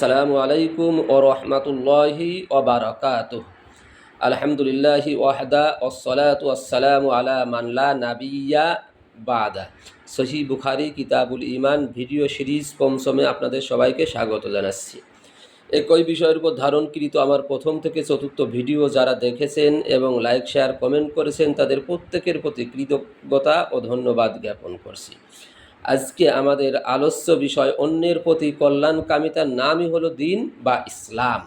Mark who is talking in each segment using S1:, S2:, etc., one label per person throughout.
S1: আসসালামু আলাইকুম ও রহমতুল্লাহি ওবারকাত আলহামদুলিল্লাহি ওয়াহদা ওসলাত আসসালামু আলা মানলা নাবিয়া বাদা। সহি বুখারি, কিতাবুল ইমান ভিডিও সিরিজ পমসমে আপনাদের সবাইকে স্বাগত জানাচ্ছি। একই বিষয়ের উপর ধারণকৃত আমার প্রথম থেকে চতুর্থ ভিডিও যারা দেখেছেন এবং লাইক, শেয়ার, কমেন্ট করেছেন, তাদের প্রত্যেকের প্রতি কৃতজ্ঞতা ও ধন্যবাদ জ্ঞাপন করছি। আজকে আমাদের আলস্য বিষয়, অন্যের প্রতি কল্যাণকামিতার নামই হলো দিন বা ইসলাম।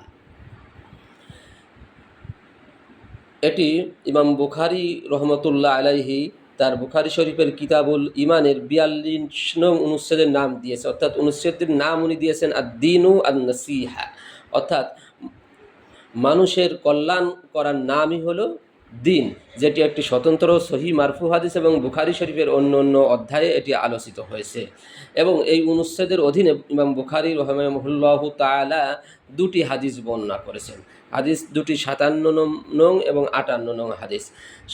S1: এটি ইমাম বুখারি রহমতুল্লাহ আলাইহি তার বুখারি শরীফের কিতাবুল ইমানের বিয়াল্লিশ নং অনুচ্ছেদের নাম দিয়েছে। অর্থাৎ অনুচ্ছেদের নাম উনি দিয়েছেন আর দিনু আর নসিহা অর্থাৎ মানুষের কল্যাণ করার নামই হলো দিন, যেটি একটি স্বতন্ত্র সহি মারফু হাদিস এবং বুখারি শরীফের অন্য অন্য অধ্যায়ে এটি আলোচিত হয়েছে। এবং এই অনুচ্ছেদের অধীনে ইমাম বুখারি রহমাহুল্লাহ তালা দুটি হাদিস বর্ণনা করেছেন। হাদিস দুটি সাতান্ন নং এবং আটান্ন নং হাদিস।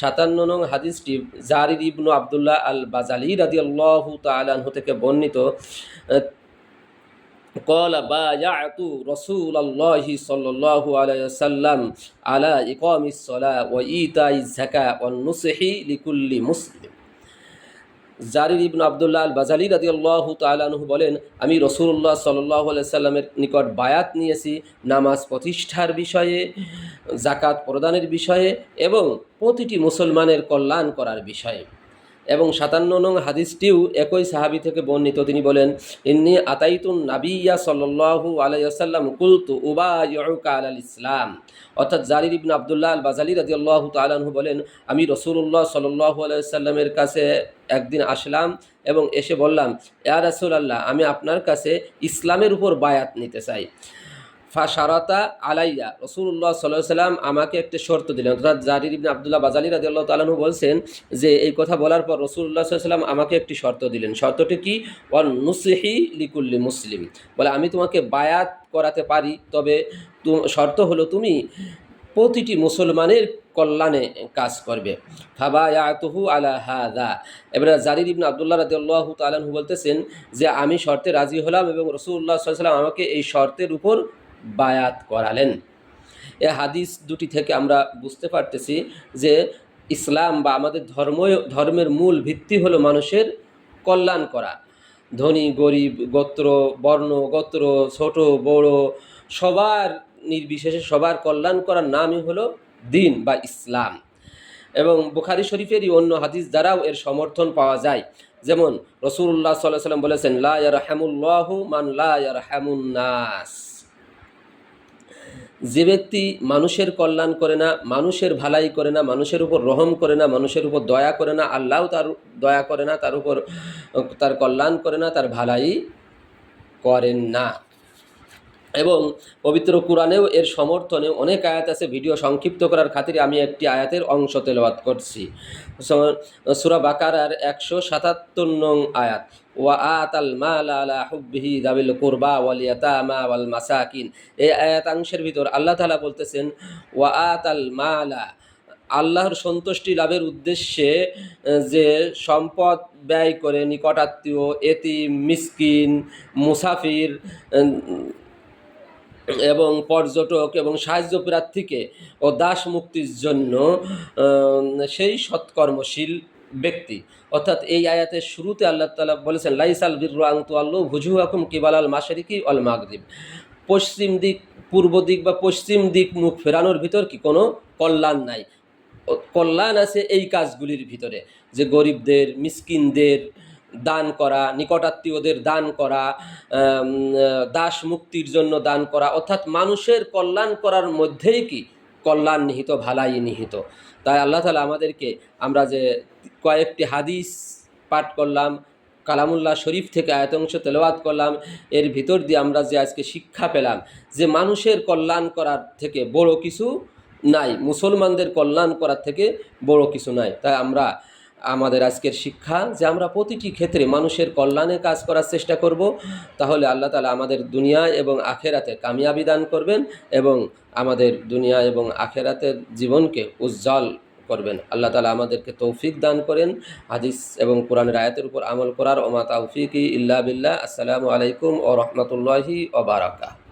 S1: সাতান্ন নং হাদিসটি জারির ইবনু আবদুল্লাহ আল বাজালি রাদি আল্লাহ তালাহু থেকে বর্ণিত قال بايعت رسول الله صلى الله عليه وسلم على إقام الصلاة وإيتاء الزكاة والنصح لكل مسلم জারির ইবন আবদুল্লাহ আল বাজালি রাদি আল্লাহ তালানহু বলেন আমি রসুল্লাহ সাল্লাহ সাল্লামের নিকট বায়াত নিয়েছি নামাজ প্রতিষ্ঠার বিষয়ে জাকাত প্রদানের বিষয়ে এবং প্রতিটি মুসলমানের কল্যাণ করার বিষয়ে এবং সাতান্ন নং হাদিসটিও একই সাহাবি থেকে বর্ণিত। তিনি বলেন, ইন্নি আতাইতুন নাবিয়া সাল্লু আলাইসাল্লাম কুলতু উবা ইয়ুকা আল ইসলাম। অর্থাৎ জারির ইবিন আবদুল্লাহ আল বাজালি রাজি আল্লাহ তালাহু বলেন, আমি রসুল্লাহ সাল্লু আলাইসাল্লামের কাছে একদিন আসলাম এবং এসে বললাম, ইয়া রসুল আল্লাহ আমি আপনার কাছে ইসলামের উপর বায়াত নিতে চাই। ফাশারতা আলাইয়া। রসুল্লাহ সাল্লাহ সাল্লাম আমাকে একটি শর্ত দিলেন। অর্থাৎ জারির ইবিন আবদুল্লাহ বাজালি রাজি আল্লাহ তালাহু বলছেন যে, এই কথা বলার পর রসুল্লাহ সাল্লাম আমাকে একটি শর্ত দিলেন। শর্তটি কি? ওয়ান নুসিহি লিকুল্লি মুসলিম। বলে, আমি তোমাকে বায়াত করাতে পারি, তবে শর্ত হলো তুমি প্রতিটি মুসলমানের কল্যাণে কাজ করবে। ফাবা ইয়াতহু আলা হাদা এবারে জারির ইবন আবদুল্লাহ রাজি আল্লাহ তালাহু বলতেছেন যে, আমি শর্তে রাজি হলাম এবং রসুল্লাহ সাল্লাম আমাকে এই শর্তের উপর বায়াত করালেন। এ হাদিস দুটি থেকে আমরা বুঝতে পারতেছি যে ইসলাম বা আমাদের ধর্ম ধর্মের মূল ভিত্তি হলো মানুষের কল্যাণ করা। ধনী, গরিব, গোত্র, বর্ণ, গোত্র, ছোট, বড়, সবার নির্বিশেষে সবার কল্যাণ করার নামই হলো দিন বা ইসলাম। এবং বুখারি শরীফেরই অন্য হাদিস দ্বারাও এর সমর্থন পাওয়া যায়। যেমন রসুল্লাহ সাল্লাহ সাল্লাম বলেছেন, লা ইয়ারহামুল্লাহ মান লা নাস। যে ব্যক্তি মানুষের কল্যাণ করে না, মানুষের ভালাই করে না, মানুষের উপর রহম করে না, মানুষের উপর দয়া করে না আল্লাহও তার দয়া করে না, তার উপর, তার কল্যাণ করে না, তার ভালাই করেন না। এবং পবিত্র কোরআনেও এর সমর্থনে অনেক আয়াত আছে, ভিডিও সংক্ষিপ্ত করার খাতিরে আমি একটি আয়াতের অংশ তেলবাদ করছি। সুরা বাকারার একশো সাতাত্তর নং আয়াত, ওয়া আত আল মাল আলা হুব্বিহি দাবিল কুরবা ওয়াল ইয়াতামা ওয়াল মাসাকিন। এই আয়াতাংশের ভিতর আল্লাহ তালা বলতেছেন, ওয়া আত আল মালা। আল্লাহর সন্তুষ্টি লাভের উদ্দেশ্যে যে সম্পদ ব্যয় করে নিকটাত্মীয় এতি মিসকিন, মুসাফির এবং পর্যটক এবং সাহায্য প্রার্থীকে ও দাস মুক্তির জন্য সেই সৎকর্মশীল ব্যক্তি। অর্থাৎ এই আয়াতের শুরুতে আল্লাহ তালা বলেছেন, লাইসাল বিরু আল্লু ভুজু আকুম কিবালাল মাসারিকি অল মাগরিব। পশ্চিম দিক, পূর্ব দিক বা পশ্চিম দিক মুখ ফেরানোর ভিতর কি কোনো কল্যাণ নাই? কল্যাণ আছে এই কাজগুলির ভিতরে, যে গরিবদের, মিসকিনদের দান করা, নিকটাত্মীয়দের দান করা দাস মুক্তির জন্য দান করা, অর্থাৎ মানুষের কল্যাণ করার মধ্যেই কি? কল্যাণ নিহিত, ভালাই নিহিত। তাই আল্লাহ তালা আমাদেরকে আমরা যে কয়েকটি হাদিস পাঠ করলাম, কালামুল্লাহ শরীফ থেকে আয়তংশ তেলাওয়াত করলাম, এর ভিতর দিয়ে আমরা যে আজকে শিক্ষা পেলাম যে মানুষের কল্যাণ করার থেকে বড় কিছু নাই, মুসলমানদের কল্যাণ করার থেকে বড় কিছু নাই। তাই আমরা আমাদের আজকের শিক্ষা যে আমরা প্রতিটি ক্ষেত্রে মানুষের কল্যাণে কাজ করার চেষ্টা করব, তাহলে আল্লাহ তালা আমাদের দুনিয়া এবং আখেরাতে কামিয়াবি দান করবেন এবং আমাদের দুনিয়া এবং আখেরাতের জীবনকে উজ্জ্বল করবেন। আল্লাহ তালা আমাদেরকে তৌফিক দান করেন। হাদিস এবং কোরআনের আয়াতের উপর আমল করার ওমা তৌফিক ইল্লা বিল্লাহ। আসসালামু আলাইকুম ও রহমতুল্লাহি ওবারাকা